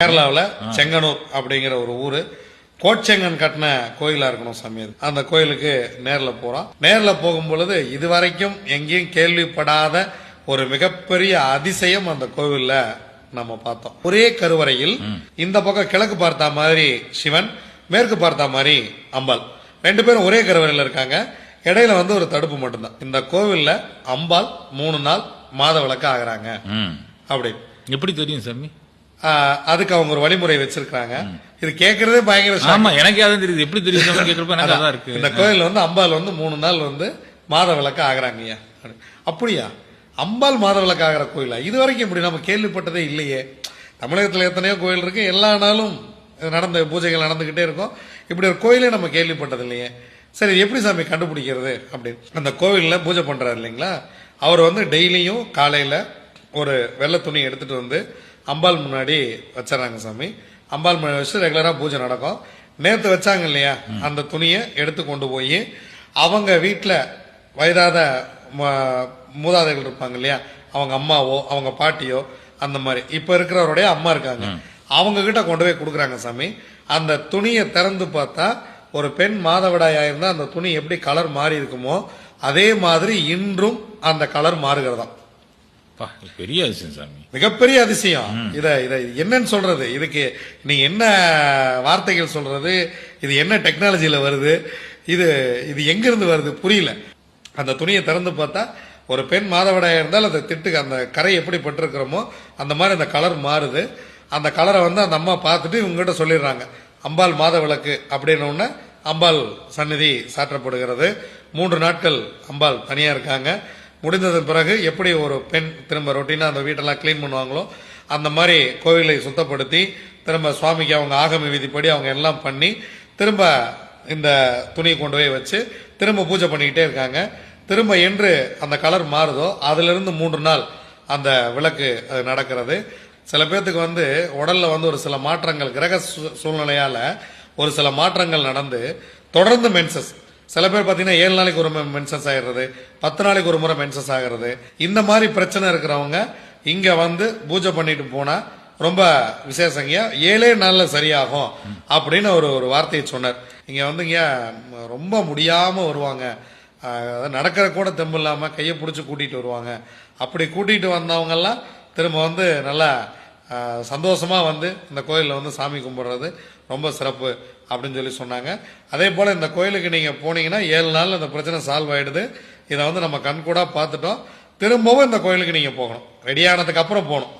கேரளாவில் செங்கனூர் அப்படிங்கிற ஒரு ஊரு. கோச்செங்கன் கட்டின கோயிலா இருக்கணும் சாமி அது. அந்த கோயிலுக்கு நேர்ல போறோம். நேர்ல போகும் பொழுது இதுவரைக்கும் எங்கேயும் கேள்விப்படாத ஒரு மிகப்பெரிய அதிசயம் அந்த கோவில்ல நம்ம பார்த்தோம். ஒரே கருவறையில் இந்த பக்கம் கிழக்கு பார்த்தா மாதிரி சிவன் மேற்கு பார்த்தா மாதிரி அம்பாள். ரெண்டு பேரும் ஒரே கருவறையில் இருக்காங்க. இடையில வந்து ஒரு தடுப்பு மட்டும்தான். இந்த கோவில்ல அம்பாள் மூணு நாள் மாத விளக்கு ஆகுறாங்க. அப்படி. எப்படி தெரியும் சாமி? அதுக்கு அவங்க ஒரு வழிமுறை வச்சிருக்காங்க இது கேட்கறதே பயங்கர. ஆமா எனக்கு அதான் தெரியுது. எப்படி தெரியும் சாமி கேட்கறப்ப எனக்கு அதான். இருக்கு. இந்த கோயில் வந்து அம்பாள் வந்து மூணு நாள் வந்து மாத விளக்கு ஆகுறாங்க ஐயா. அப்படியா? அம்பாள் மாத விளக்கு ஆகிற கோயிலா? இது வரைக்கும் இப்படி நம்ம கேள்விப்பட்டதே இல்லையே. தமிழகத்துல எத்தனையோ கோயில் இருக்கு. எல்லா நாளும் நடந்த பூஜைகள் நடந்துகிட்டே இருக்கும். இப்படி ஒரு கோயிலே நம்ம கேள்விப்பட்டது இல்லையே. சரி எப்படி சாமி கண்டுபிடிக்கிறது அப்படின்னு. அந்த கோவில்ல பூஜை பண்றாரு இல்லைங்களா? அவர் வந்து டெய்லியும் காலையில ஒரு வெள்ளை துணி எடுத்துட்டு வந்து அம்பாள் முன்னாடி வச்சிடறாங்க சாமி. அம்பாள் முன்னாடி வச்சு ரெகுலரா பூஜை நடக்கும். நேத்து வச்சாங்க இல்லையா? அந்த துணியை எடுத்து கொண்டு போய் அவங்க வீட்டில் வயதாத மூதாதைகள் இருப்பாங்க இல்லையா? அவங்க அம்மாவோ அவங்க பாட்டியோ அந்த மாதிரி. இப்ப இருக்கிறவருடைய அம்மா இருக்காங்க. அவங்க கிட்ட கொண்டு போய் கொடுக்குறாங்க சாமி. அந்த துணியை திறந்து பார்த்தா ஒரு பெண் மாதவிடாயா இருந்தா அந்த துணி எப்படி கலர் மாறி இருக்குமோ அதே மாதிரி இன்றும் அந்த கலர் மாறுகிறதாம். பெரிய அதிசயம் சாமி. மிகப்பெரிய அதிசயம். இத இத என்னன்னு சொல்றது? இதுக்கு நீங்க என்ன வார்த்தைகள் சொல்றது? இது என்ன டெக்னாலஜியில் வருது? இது இது எங்க இருந்து வருது? புரியல. அந்த துணியை திறந்து பார்த்தா ஒரு பெண் மாதவிடாயா இருந்தால் அந்த திட்டுக்கு அந்த கரை எப்படி பட்டிருக்கிறோமோ அந்த மாதிரி அந்த கலர் மாறுது. அந்த கலரை வந்து அந்த அம்மா பார்த்துட்டு இவங்ககிட்ட சொல்லிடுறாங்க. அம்பாள் மாத விளக்கு அப்படின்னு அம்பாள் சந்நிதி சாற்றப்படுகிறது. மூன்று நாட்கள் அம்பாள் தனியா இருக்காங்க. முடிந்ததன் பிறகு எப்படி ஒரு பெண் திரும்ப ரொட்டீனாக அந்த வீட்டெல்லாம் க்ளீன் பண்ணுவாங்களோ அந்த மாதிரி கோவிலை சுத்தப்படுத்தி திரும்ப சுவாமிக்கு அவங்க ஆகம விதிப்படி அவங்க எல்லாம் பண்ணி திரும்ப இந்த துணியை கொண்டு போய் வச்சு திரும்ப பூஜை பண்ணிக்கிட்டே இருக்காங்க. திரும்ப என்று அந்த கலர் மாறுதோ அதிலிருந்து மூன்று நாள் அந்த விளக்கு அது நடக்கிறது. சில பேர்த்துக்கு வந்து உடலில் வந்து ஒரு சில மாற்றங்கள் கிரக சூழ்நிலையால் ஒரு சில மாற்றங்கள் நடந்து தொடர்ந்து மென்சஸ் சில பேர் பார்த்தீங்கன்னா ஏழு நாளைக்கு ஒரு மென்சஸ் ஆகிறது பத்து நாளைக்கு ஒரு முறை மென்சஸ் ஆகிறது. இந்த மாதிரி பிரச்சனை இருக்கிறவங்க இங்கே வந்து பூஜை பண்ணிட்டு போனால் ரொம்ப விசேஷங்கய்யா ஏழே நாளில் சரியாகும் அப்படின்னு ஒரு ஒரு வார்த்தையை சொன்னார். இங்கே வந்துங்க ரொம்ப முடியாமல் வருவாங்க. அதாவது நடக்கிற கூட தெம்பு இல்லாமல் கையை பிடிச்சி கூட்டிகிட்டு வருவாங்க. அப்படி கூட்டிகிட்டு வந்தவங்கெல்லாம் திரும்ப வந்து நல்லா சந்தோஷமாக வந்து இந்த கோயிலில் வந்து சாமி கும்பிட்றது ரொம்ப சிறப்பு. அப்படின்னு சொல்லி சொன்னாங்க. அதே போல இந்த கோயிலுக்கு நீங்க போனீங்கன்னா ஏழு நாள் இந்த பிரச்சனை சால்வ் ஆயிடுது. இதை வந்து நம்ம கண்கூடா பார்த்துட்டோம். திரும்பவும் இந்த கோயிலுக்கு நீங்க போகணும். ரெடியானதுக்கு அப்புறம் போகணும்.